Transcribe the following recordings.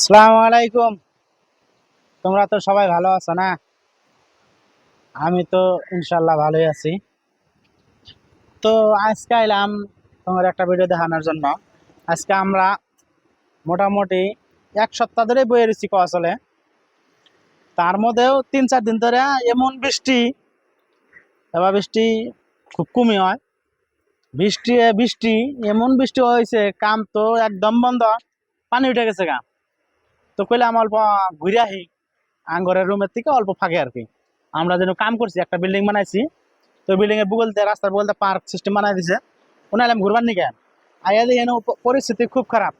আসসালামু আলাইকুম। তোমরা তো সবাই ভালো আছো না? আমি তো ইনশাল্লাহ ভালোই আছি। তো আজকে এলাম তোমার একটা ভিডিও দেখানোর জন্য। আজকে আমরা মোটামুটি এক সপ্তাহ ধরে বয়ে রয়েছি আসলে তার মধ্যেও তিন চার দিন ধরে এমন বৃষ্টি, এবার বৃষ্টি খুব কমই হয়। বৃষ্টি বৃষ্টি, এমন বৃষ্টি হয়েছে, কাম তো একদম বন্ধ, পানি উঠে গেছে গা। তো কইলে কইলাম অল্প ঘুরে আহি আঙ্গরের রুমের থেকে অল্প ফাঁকে আর কি। আমরা যেন কাম করছি, একটা বিল্ডিং বানাইছি। তো বিল্ডিং এর বুগলতে রাস্তার বলতে পার্ক সিস্টেম বানাই দিছে। ওনা এলাম ঘুরবার নিকে? আইয়া দিয়ে পরিস্থিতি খুব খারাপ।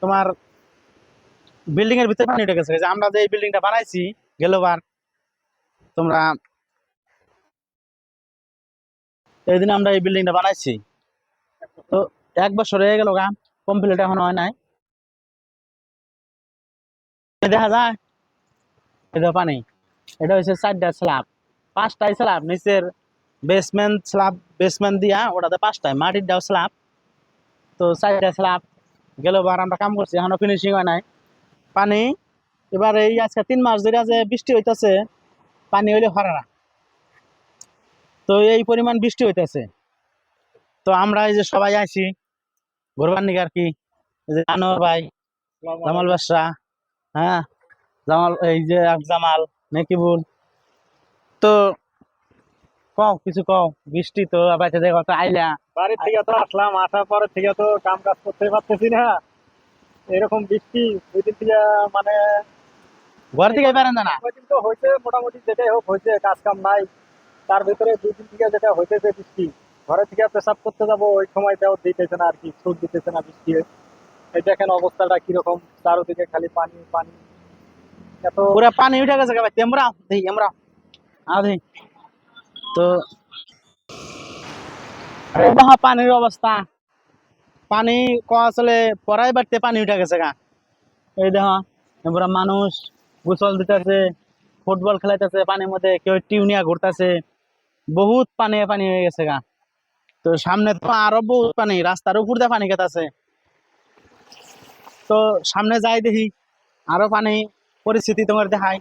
তোমার বিল্ডিং এর ভিতরে পানি উঠে গেছে আমরা যে এই বিল্ডিংটা বানাইছি গেলোবার তোমরা এই দিন আমরা এই বিল্ডিংটা বানাইছি। তো এক বছর হয়ে গেল গা কমপ্লিট এখন হয় নাই। দেখা যায়? এটা পানি। এটা হচ্ছে চারটা স্ল্যাব। পাঁচটাই স্ল্যাব নিচের বেসমেন্ট স্ল্যাব বেসমেন্ট দিয়া ওটাতে পাঁচটায় মাটির দাও স্ল্যাব। তো চারটা স্ল্যাব গেল বার আমরা কাম করছি এখনও ফিনিশিং হয় নাই। পানি এবার এই আজকে তিন মাস ধরে যে বৃষ্টি হইতেছে পানি হইলে হরে না তো এই পরিমাণ বৃষ্টি হইতেছে। তো আমরা এই যে সবাই আইছি ঘুরবার নিকে আর কি। আনোয়ার ভাই জামাল হ্যাঁ? জামাল এই যে জামাল নেকিবুল তো কও কিছু কও বৃষ্টি তো বাইতে দেখো তো আইলা। বাড়ি থেকে তো আসলাম আসার পরে থেকে তো কাম কাজ করতে পারতেছি না। এরকম বৃষ্টি দুই দিন থেকে মানে ঘর থেকে পারেন না? কয়দিন তো হয়েছে মোটামুটি যেটাই হোক হয়েছে কাজ কাম নাই। তার ভিতরে দুই দিন থেকে যেটা হইতেছে বৃষ্টি ঘরে থেকে পেশাব করতে যাব ওই সময়টাও দিতেছে না আর কি ছুট দিতেছে না বৃষ্টি। এই দেখেন অবস্থাটা কীরকম, চারোদিকে খালি পানি পানি। এত পুরা পানি উঠে গেছে ভাই। তেমরা দেখি আমরা আ দেখি তো দেখো পানির অবস্থা। পানি ক আসলে পড়াই বাড়তে পানি উঠে গেছে গা। এই দেখো এবার মানুষ গোসল দিতেছে, ফুটবল খেলাইতেছে পানির মধ্যে কেউ টিউনিয়া ঘুরতেছে বহুত পানি পানি হয়ে গেছে গা। তো সামনে তো আরও বহুত পানি রাস্তার উপর দিয়ে পানি খেতাছে তো সামনে যাই দেখি আরও পানি পরিস্থিতি তোমার দেখাই।